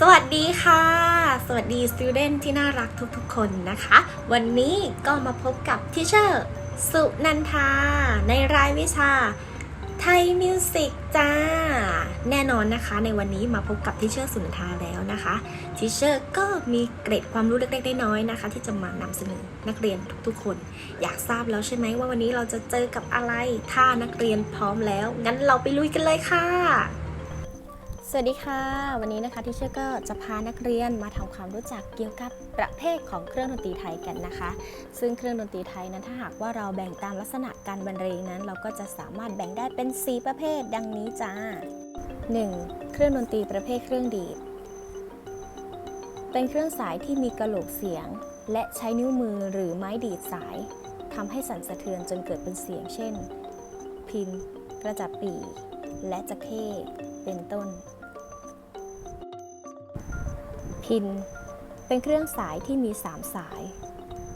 สวัสดีค่ะ สวัสดี student ที่น่ารักทุกๆ คนนะคะ วันนี้ก็มาพบกับทิเชอร์สุนันทา ในรายวิชาไทยมิวสิกจ้า แน่นอนนะคะ ในวันนี้มาพบกับทิเชอร์สุนันทาแล้วนะคะทิเชอร์ก็มีเกร็ดความรู้เล็กๆน้อยๆนะคะ ที่จะมานำเสนอนักเรียนทุกๆ คน อยากทราบแล้วใช่ไหมว่าวันนี้เราจะเจอกับอะไรถ้านักเรียนพร้อมแล้ว งั้นเราไปลุยกันเลยค่ะ สวัสดีค่ะ วันนี้นะคะที่เชื่อก็จะพานักเรียนมาทำความรู้จักเกี่ยวกับประเภทของเครื่องดนตรีไทยกันนะคะ ซึ่งเครื่องดนตรีไทยนั้นถ้าหากว่าเราแบ่งตามลักษณะการบรรเลงนั้น เราก็จะสามารถแบ่งได้เป็น 4 ประเภท ดังนี้จ้า 1. เครื่องดนตรีประเภทเครื่องดีด เป็นเครื่องสายที่มีกระโหลกเสียง และใช้นิ้วมือหรือไม้ดีดสายทำให้สั่นสะเทือนจนเกิดเป็นเสียง เช่น พิน กระจับปี และจะเข้เป็นต้น พิน เป็นเครื่องสายที่มี 3 สาย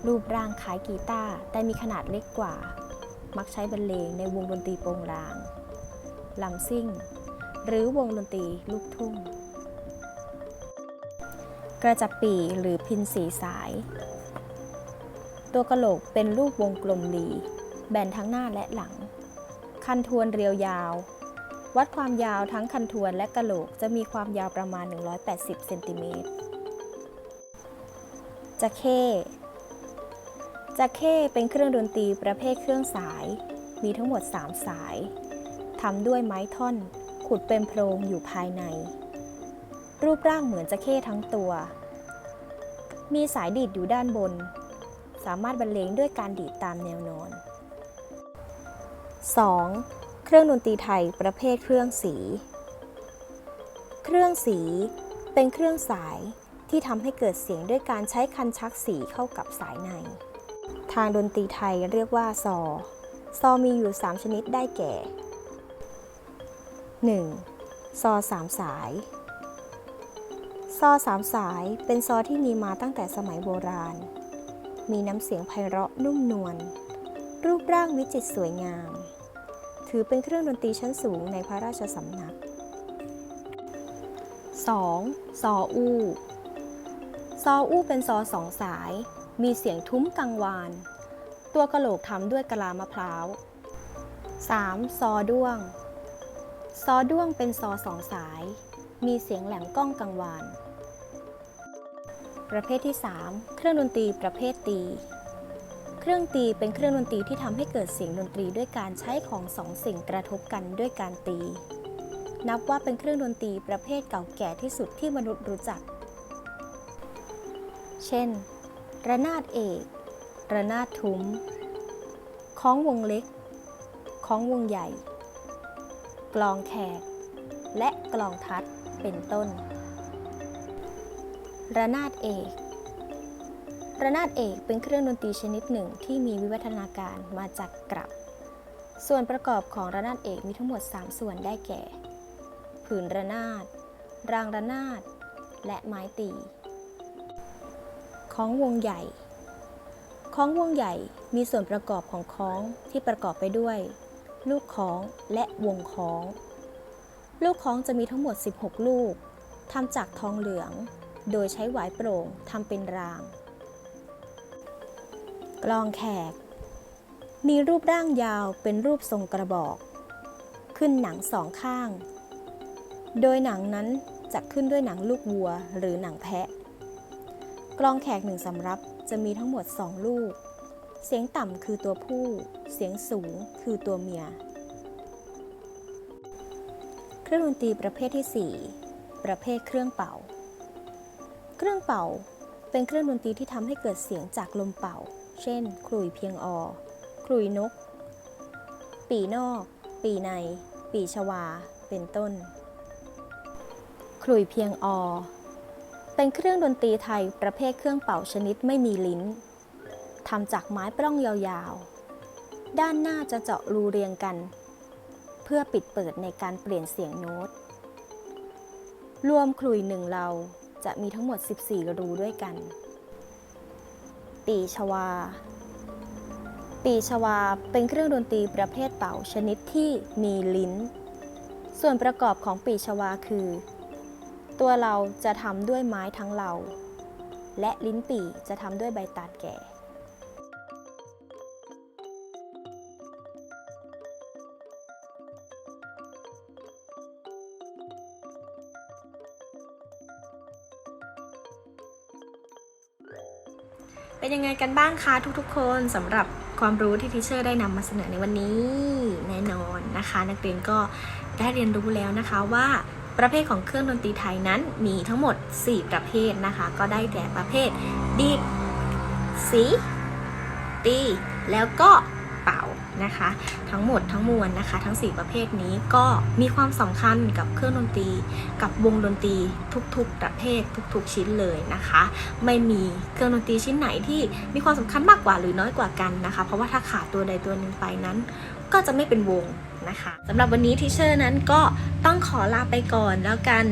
รูปร่างคล้ายกีตาร์แต่มีขนาดเล็กกว่า มักใช้บรรเลงในวงดนตรีโปงลางลำซิ่ง หรือวงดนตรีลูกทุ่ง กระจับปีหรือพินสีสาย ตัวกระโหลกเป็นรูปวงกลมดีแบนทั้งหน้าและหลัง คันทวนเรียวยาว วัดความยาวทั้งคันทวนและกะโหลกจะมีความยาวประมาณ 180เซนติเมตรจะเข้จะเข้เป็นเครื่องดนตรีประเภทเครื่องสาย มีทั้งหมด 3 สายทำด้วยไม้ท่อน ขุดเป็นโพรงอยู่ภายใน รูปร่างเหมือนจะเข้ทั้งตัว มีสายดีดอยู่ด้านบน สามารถบรรเลงด้วยการดีดตามแนวนอน 2. เครื่องดนตรีไทยประเภทเครื่องสี เครื่องสีเป็นเครื่องสายที่ทำให้เกิดเสียงด้วยการใช้คันชักสีเข้ากับสายใน ทางดนตรีไทยเรียกว่าซอ ซอมีอยู่ 3 ชนิดได้แก่ 1. ซอสามสาย ซอสามสายเป็นซอที่มีมาตั้งแต่สมัยโบราณ มีน้ำเสียงไพเราะนุ่มนวล รูปร่างวิจิตรสวยงาม ถือเป็นเครื่องดนตรีชั้นสูงในพระราชสำนัก 2. ซออูซออูเป็นซอสองสาย มีเสียงทุ้มกังวาน ตัวกระโหลกทำด้วยกะลามะพร้าว 3. ซอด้วง ซอด้วงเป็นซอสองสาย มีเสียงแหลมก้องกังวาน ประเภทที่ 3 เครื่องดนตรีประเภทตี เครื่องตีเป็นเครื่องดนตรีที่ทำให้เกิดเสียงดนตรีด้วยการใช้ของสองสิ่งกระทบกันด้วยการตี นับว่าเป็นเครื่องดนตรีประเภทเก่าแก่ที่สุดที่มนุษย์รู้จัก เช่น ระนาดเอก ระนาดทุ้มคล้องวงเล็กคล้องวงใหญ่ กลองแขก และกลองทัดเป็นต้น ระนาดเอก ระนาดเอกเป็นเครื่องดนตรีชนิดหนึ่งที่มีวิวัฒนาการมาจากกลับ ส่วนประกอบของระนาดเอกมีทั้งหมด 3 ส่วนได้แก่ ผืนระนาด รางระนาด และไม้ตี ของวงใหญ่ของวงใหญ่มีส่วนประกอบของค้องที่ประกอบไปด้วย ลูกค้องและวงค้อง ลูกค้องจะมีทั้งหมด 16 ลูกทำจากทองเหลือง โดยใช้หวายโปร่งทำเป็นราง กลองแขก มีรูปร่างยาวเป็นรูปทรงกระบอก ขึ้นหนังสองข้าง โดยหนังนั้นจะขึ้นด้วยหนังลูกวัวหรือหนังแพะ กลองแขกหนึ่งสำรับจะมีทั้งหมด2ลูก เสียงต่ำคือตัวผู้ เสียงสูงคือตัวเมีย เครื่องดนตรีประเภทที่ 4 ประเภทเครื่องเป่า เครื่องเป่าเป็นเครื่องดนตรีที่ทำให้เกิดเสียงจากลมเป่า เช่นขลุ่ยเพียงออขลุ่ยนก ปีนอก ปีใน ปีชวา เป็นต้นขลุ่ยเพียงออเป็นเครื่องดนตรีไทยประเภทเครื่องเป่าชนิดไม่มีลิ้นทำจากไม้ปล้องยาวๆ ด้านหน้าจะเจาะรูเรียงกัน เพื่อปิดเปิดในการเปลี่ยนเสียงโน้ต รวมขลุ่ยหนึ่งเราจะมีทั้งหมด 14 รูด้วยกัน ปีชวา ปีชวาเป็นเครื่องดนตรีประเภทเป่าชนิดที่มีลิ้น ส่วนประกอบของปีชวาคือ ตัวเราจะทำด้วยไม้ทั้งเรา และลิ้นปีจะทำด้วยใบตาลแก่ เป็นยังไงกันบ้างคะทุกๆ คนสำหรับความรู้ที่ทิเชอร์ได้นำมาเสนอในวันนี้แน่นอนนะคะ นักเรียนก็ได้เรียนรู้แล้วนะคะว่าประเภทของเครื่องดนตรีไทยนั้นมีทั้งหมด 4 ประเภทนะคะ ก็ได้แก่ประเภทดีดสี ตี แล้วก็ เป่านะคะ ทั้งหมดทั้งมวลนะคะ ทั้ง 4 ประเภทนี้ก็มีความสำคัญกับเครื่องดนตรี กับวงดนตรีทุกๆ ประเภททุกๆ ชิ้นเลยนะคะ ไม่มีเครื่องดนตรีชิ้นไหนที่มีความสำคัญมากกว่าหรือน้อยกว่ากันนะคะ เพราะว่าถ้าขาดตัวใดตัวหนึ่งไปนั้น ก็จะไม่เป็นวงนะคะสำหรับวันนี้ทีเชอร์นั้นก็ต้องขอลาไปก่อนแล้วกัน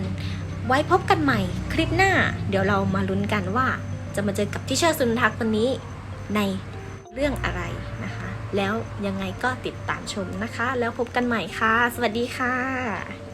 ไว้พบกันใหม่คลิปหน้า เดี๋ยวเรามาลุ้นกันว่า จะมาเจอกับทีเชอร์สุนทักวันนี้ในเรื่องอะไรนะคะ แล้วยังไงก็ติดตามชมนะคะ แล้วพบกันใหม่ค่ะ สวัสดีค่ะ